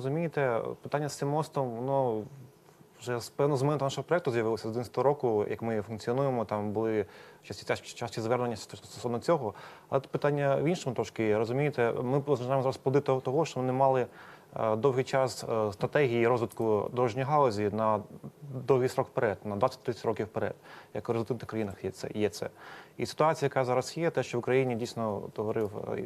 розумієте, питання з цим мостом, воно вже певно з моменту нашого проєкту з'явилося з 11 року, як ми функціонуємо. Там були часті, часті звернення стосовно цього. Але питання в іншому трошки. є. Розумієте, ми починаємо зараз плоди того, що ми не мали довгий час е, стратегії розвитку дорожньої галузі на довгий срок вперед, на 20-30 років вперед, як у розвитих країнах є це. Є це. І ситуація, яка зараз є, те, що в Україні дійсно говорив е,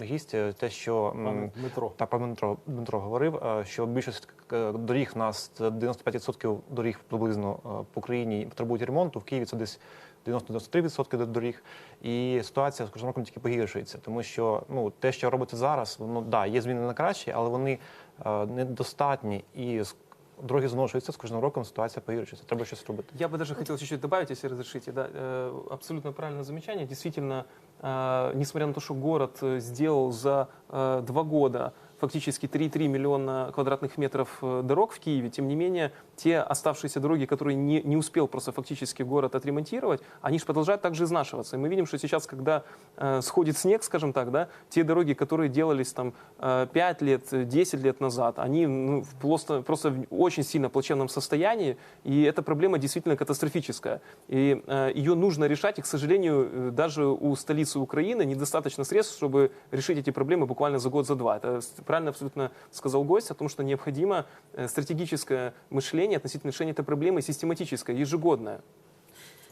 е, гість, е, те, що м, Дмитро. та пан Дмитро, Дмитро говорив, е, що більшість е, доріг у нас це 95% доріг приблизно е, по країні потребують ремонту. В Києві це десь 90-93% доріг. І ситуація з кожним роком тільки погіршується, тому що ну те, що робиться зараз, воно да є зміни на краще, але вони е, недостатні і з- дороги зношуються з кожним роком. Ситуація погіршується. Треба щось робити. Я бы даже хотел чуть-чуть добавить, если разрешите. Да, э, абсолютно правильное замечание. Действительно, э, несмотря на то, что город э, сделал за э, два года фактически 3,3 миллиона квадратных метров э, дорог в Киеве, тем не менее, те оставшиеся дороги, которые не, не успел просто фактически город отремонтировать, они же продолжают также изнашиваться. И мы видим, что сейчас, когда э, сходит снег, скажем так, да, те дороги, которые делались там э, 5 лет, э, 10 лет назад, они ну, в просто, просто в очень сильно плачевном состоянии, и эта проблема действительно катастрофическая. И э, ее нужно решать, и, к сожалению, э, даже у столицы Украины недостаточно средств, чтобы решить эти проблемы буквально за год, за два. Это правильно абсолютно сказал гость о том, что необходимо э, стратегическое мышление относительно решения этой проблемы, систематическое, ежегодное.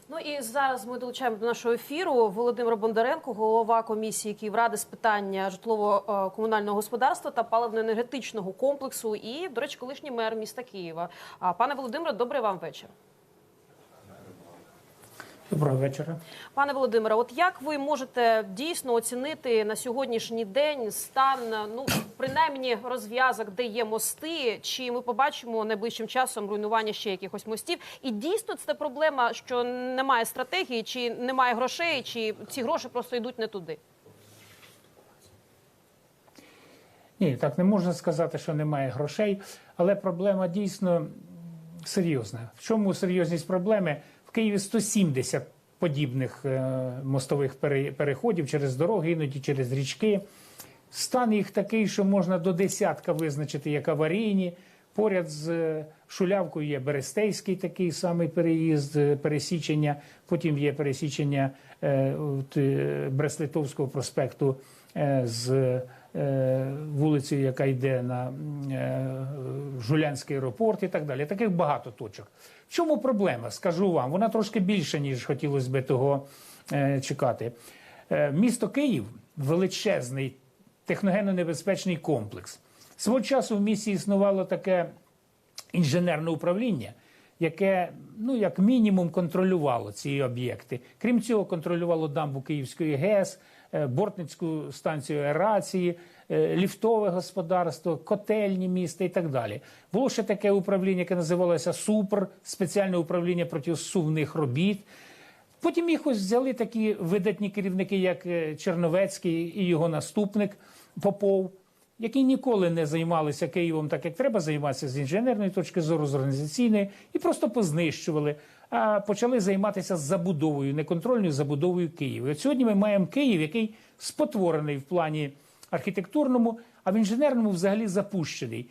Ну і зараз ми долучаємо до нашого ефіру Володимира Бондаренко, голова комісії Київради з питання житлово-комунального господарства та паливно-енергетичного комплексу. І, до речі, колишній мер міста Києва. А, Пане Володимире, добрий вам вечір. Доброго вечора. Пане Володимире, от як ви можете дійсно оцінити на сьогоднішній день стан, ну принаймні розв'язок, де є мости, чи ми побачимо найближчим часом руйнування ще якихось мостів? І дійсно це проблема, що немає стратегії, чи немає грошей, чи ці гроші просто йдуть не туди? Ні, так не можна сказати, що немає грошей, але проблема дійсно серйозна. В чому серйозність проблеми? В Києві 170 подібних е, мостових переходів через дороги, іноді через річки. Стан їх такий, що можна до десятка визначити як аварійні. Поряд з е, Шулявкою є Берестейський такий самий переїзд, е, пересічення. Потім є пересічення Брест-Литовського проспекту з е, вулицею, яка йде на е, Жулянський аеропорт і так далі. Таких багато точок. В чому проблема? Скажу вам, вона трошки більша, ніж хотілося би того е, чекати. Місто Київ величезний техногенно небезпечний комплекс. Свого часу в місті існувало таке інженерне управління, яке ну як мінімум контролювало ці об'єкти. Крім цього, контролювало дамбу Київської ГЕС, бортницьку станцію аерації, е, ліфтове господарство, котельні міста і так далі. Було ще таке управління, яке називалося СУПР, спеціальне управління протисувних робіт. Потім їх ось взяли такі видатні керівники, як е, Черновецький і його наступник Попов, які ніколи не займалися Києвом так, як треба займатися з інженерної точки зору, з організаційної, і просто познищували. А почали займатися забудовою, неконтрольною забудовою Києва. От сьогодні ми маємо Київ, який спотворений в плані архітектурному, а в інженерному взагалі запущений.